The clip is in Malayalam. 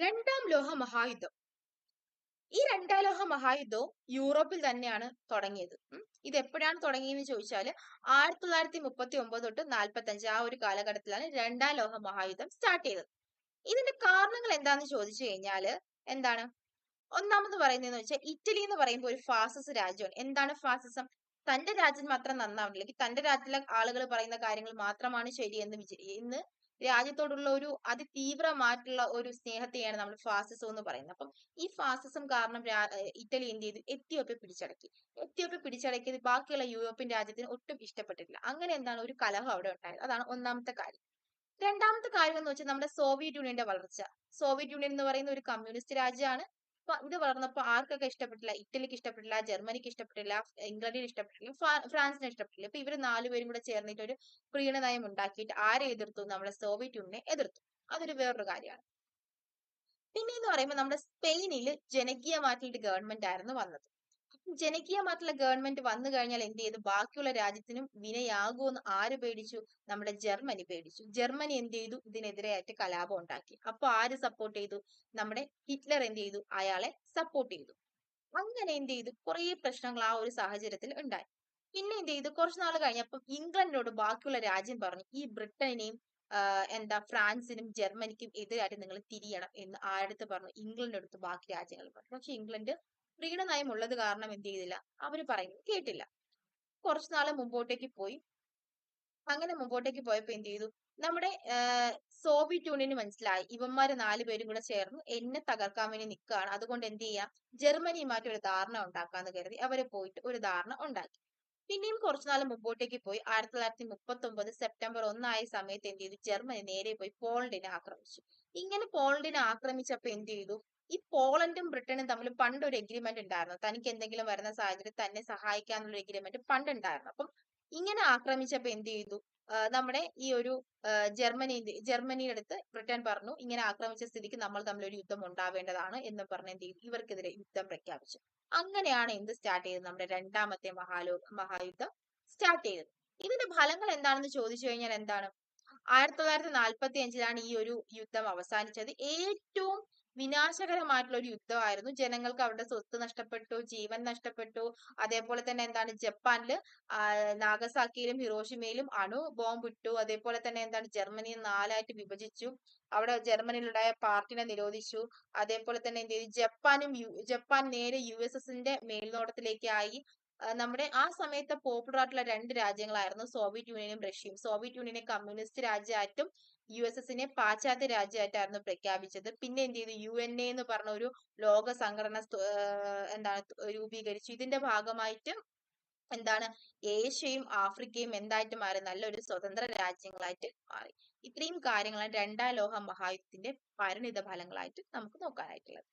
രണ്ടാം ലോക മഹായുദ്ധം. ഈ രണ്ടാം ലോക മഹായുദ്ധവും യൂറോപ്പിൽ തന്നെയാണ് തുടങ്ങിയത്. ഇത് എപ്പോഴാണ് തുടങ്ങിയെന്ന് ചോദിച്ചാൽ ആയിരത്തി തൊള്ളായിരത്തി മുപ്പത്തി ഒമ്പത് തൊട്ട് നാൽപ്പത്തി അഞ്ച് ആ ഒരു കാലഘട്ടത്തിലാണ് രണ്ടാം ലോക മഹായുദ്ധം സ്റ്റാർട്ട് ചെയ്തത്. ഇതിന്റെ കാരണങ്ങൾ എന്താന്ന് ചോദിച്ചു കഴിഞ്ഞാൽ എന്താണ്? ഒന്നാമത് പറയുന്നതെന്ന് വെച്ചാൽ ഇറ്റലി എന്ന് പറയുമ്പോൾ ഒരു ഫാസിസ്റ്റ് രാജ്യമാണ്. എന്താണ് ഫാസിസം? തന്റെ രാജ്യം മാത്രം നന്നാവുന്നില്ല തന്റെ രാജ്യത്തിലെ ആളുകൾ പറയുന്ന കാര്യങ്ങൾ മാത്രമാണ് ശരി എന്ന് വിചാ ഇന്ന് രാജ്യത്തോടുള്ള ഒരു അതിതീവ്രമായിട്ടുള്ള ഒരു സ്നേഹത്തെയാണ് നമ്മൾ ഫാസിസം എന്ന് പറയുന്നത്. അപ്പം ഈ ഫാസിസം കാരണം ഇറ്റലി എന്ത് ചെയ്തു? എത്യോപ്യ പിടിച്ചടക്കി. എത്യോപ്യ പിടിച്ചടക്കിയത് ബാക്കിയുള്ള യൂറോപ്യൻ രാജ്യത്തിന് ഒട്ടും ഇഷ്ടപ്പെട്ടിട്ടില്ല. അങ്ങനെ എന്താണ് ഒരു കലഹം അവിടെ ഉണ്ടായത്? അതാണ് ഒന്നാമത്തെ കാര്യം. രണ്ടാമത്തെ കാര്യം എന്ന് വെച്ചാൽ നമ്മുടെ സോവിയറ്റ് യൂണിയന്റെ വളർച്ച. സോവിയറ്റ് യൂണിയൻ എന്ന് പറയുന്ന ഒരു കമ്മ്യൂണിസ്റ്റ് രാജ്യമാണ്. അപ്പൊ ഇത് വളർന്നപ്പോൾ ആർക്കൊക്കെ ഇഷ്ടപ്പെട്ടില്ല? ഇറ്റലിക്ക് ഇഷ്ടപ്പെട്ടില്ല ജർമ്മനിക്ക് ഇഷ്ടപ്പെട്ടില്ല ഇംഗ്ലണ്ടിന് ഇഷ്ടപ്പെട്ടില്ല ഫ്രാൻസിന് ഇഷ്ടപ്പെട്ടില്ല. അപ്പൊ ഇവർ നാലുപേരും കൂടെ ചേർന്നിട്ട് ഒരു പ്രീണ നയം ഉണ്ടാക്കിയിട്ട് ആരെ എതിർത്തു? നമ്മുടെ സോവിയറ്റ് യൂണിയനെ എതിർത്തു. അതൊരു വേറൊരു കാര്യമാണ്. പിന്നെ എന്ന് പറയുമ്പോൾ നമ്മുടെ സ്പെയിനിൽ ജനകീയമായിട്ടുള്ള ഗവൺമെന്റ് ആയിരുന്നു വന്നത്. ജനകീയമായിട്ടുള്ള ഗവൺമെന്റ് വന്നു കഴിഞ്ഞാൽ എന്ത് ചെയ്തു? ബാക്കിയുള്ള രാജ്യത്തിനും വിനയാകുമെന്ന് ആര് പേടിച്ചു? നമ്മുടെ ജർമ്മനി പേടിച്ചു. ജർമ്മനി എന്ത് ചെയ്തു? ഇതിനെതിരെയായിട്ട് കലാപം ഉണ്ടാക്കി. അപ്പൊ ആര് സപ്പോർട്ട് ചെയ്തു? നമ്മുടെ ഹിറ്റ്ലർ എന്ത് ചെയ്തു? അയാളെ സപ്പോർട്ട് ചെയ്തു. അങ്ങനെ എന്ത് ചെയ്തു? കുറെ പ്രശ്നങ്ങൾ ആ ഒരു സാഹചര്യത്തിൽ ഉണ്ടായി. പിന്നെ എന്ത് ചെയ്തു? കുറച്ചു നാൾ കഴിഞ്ഞപ്പം ഇംഗ്ലണ്ടിനോട് ബാക്കിയുള്ള രാജ്യം പറഞ്ഞു ഈ ബ്രിട്ടനെയും എന്താ ഫ്രാൻസിനും ജർമ്മനിക്കും എതിരായിട്ട് നിങ്ങൾ തിരിയണം എന്ന് ആരടുത്ത് പറഞ്ഞു? ഇംഗ്ലണ്ടിന്റെ അടുത്ത് ബാക്കി രാജ്യങ്ങൾ പറഞ്ഞു. പക്ഷെ ഇംഗ്ലണ്ട് പ്രീണ നയം ഉള്ളത് കാരണം എന്ത് ചെയ്തില്ല? അവർ പറയുന്നത് കേട്ടില്ല. കുറച്ചു നാളെ മുമ്പോട്ടേക്ക് പോയി. അങ്ങനെ മുമ്പോട്ടേക്ക് പോയപ്പോ എന്ത് ചെയ്തു? നമ്മുടെ സോവിയറ്റ് യൂണിയന് മനസ്സിലായി. ഇവന്മാര് നാലുപേരും കൂടെ ചേർന്ന് എന്നെ തകർക്കാൻ വേണ്ടി നിൽക്കുകയാണ് അതുകൊണ്ട് എന്ത് ചെയ്യാം? ജർമ്മനിയുമായിട്ട് ഒരു ധാരണ ഉണ്ടാക്കാന്ന് കരുതി അവരെ പോയിട്ട് ഒരു ധാരണ ഉണ്ടാക്കി. പിന്നെയും കുറച്ചുനാൾ മുമ്പോട്ടേക്ക് പോയി. ആയിരത്തി തൊള്ളായിരത്തി മുപ്പത്തി ഒമ്പത് സെപ്റ്റംബർ ഒന്നായ സമയത്ത് എന്ത് ചെയ്തു? ജർമ്മനി നേരെ പോയി പോളണ്ടിനെ ആക്രമിച്ചു. ഇങ്ങനെ പോളണ്ടിനെ ആക്രമിച്ചപ്പോൾ എന്ത് ചെയ്തു? ഈ പോളണ്ടും ബ്രിട്ടനും തമ്മിൽ പണ്ട് ഒരു എഗ്രിമെന്റ് ഉണ്ടായിരുന്നു. തനിക്ക് എന്തെങ്കിലും വരുന്ന സാഹചര്യം തന്നെ സഹായിക്കാന്നുള്ള എഗ്രിമെന്റ് പണ്ട് ഉണ്ടായിരുന്നു അപ്പം ഇങ്ങനെ ആക്രമിച്ചപ്പോൾ എന്ത് ചെയ്തു? നമ്മുടെ ഈ ഒരു ജർമ്മനി ജർമ്മനിയുടെ അടുത്ത് ബ്രിട്ടൻ പറഞ്ഞു ഇങ്ങനെ ആക്രമിച്ച സ്ഥിതിക്ക് നമ്മൾ തമ്മിൽ ഒരു യുദ്ധം ഉണ്ടാവേണ്ടതാണ് എന്ന് പറഞ്ഞ് എന്ത് ചെയ്തു? ഇവർക്കെതിരെ യുദ്ധം പ്രഖ്യാപിച്ചു. അങ്ങനെയാണ് എന്ത് സ്റ്റാർട്ട് ചെയ്തത്? നമ്മുടെ രണ്ടാമത്തെ മഹാലോ മഹായുദ്ധം സ്റ്റാർട്ട് ചെയ്തത്. ഇതിന്റെ ഫലങ്ങൾ എന്താണെന്ന് ചോദിച്ചു കഴിഞ്ഞാൽ എന്താണ്? ആയിരത്തി തൊള്ളായിരത്തി നാൽപ്പത്തി അഞ്ചിലാണ് ഈ ഒരു യുദ്ധം അവസാനിച്ചത്. ഏറ്റവും വിനാശകരമായിട്ടുള്ള ഒരു യുദ്ധമായിരുന്നു. ജനങ്ങൾക്ക് അവരുടെ സ്വത്ത് നഷ്ടപ്പെട്ടു ജീവൻ നഷ്ടപ്പെട്ടു. അതേപോലെ തന്നെ എന്താണ് ജപ്പാനിൽ നാഗസാക്കിയിലും ഹിറോഷിമയിലും അണു ബോംബ് ഇട്ടു. അതേപോലെ തന്നെ എന്താണ് ജർമ്മനിയെ നാലായിട്ട് വിഭജിച്ചു. അവിടെ ജർമ്മനിയിലുണ്ടായ പാർട്ടിനെ നിരോധിച്ചു. അതേപോലെ തന്നെ എന്ത് ചെയ്തു? ജപ്പാനും ജപ്പാൻ നേരെ യു എസ് എസിന്റെ മേൽനോട്ടത്തിലേക്കായി ആ, നമ്മുടെ ആ സമയത്തെ പോപ്പുലർ ആയിട്ടുള്ള രണ്ട് രാജ്യങ്ങളായിരുന്നു സോവിയറ്റ് യൂണിയനും റഷ്യയും സോവിയറ്റ് യൂണിയനെ കമ്മ്യൂണിസ്റ്റ് രാജ്യമായിട്ടും യു എസ് എസിനെ പാശ്ചാത്യ രാജ്യമായിട്ടായിരുന്നു പ്രഖ്യാപിച്ചത്. പിന്നെ എന്ത് ചെയ്തു? യു എൻ എ എന്ന് പറഞ്ഞ ഒരു ലോക സംഘടന എന്താണ് രൂപീകരിച്ചു. ഇതിന്റെ ഭാഗമായിട്ട് എന്താണ് ഏഷ്യയും ആഫ്രിക്കയും എന്തായിട്ട് മാറി? നല്ലൊരു സ്വതന്ത്ര രാജ്യങ്ങളായിട്ട് മാറി. ഇത്രയും കാര്യങ്ങളാണ് രണ്ടാം ലോക മഹായുദ്ധത്തിന്റെ പരിണിത ഫലങ്ങളായിട്ട് നമുക്ക് നോക്കാനായിട്ടുള്ളത്.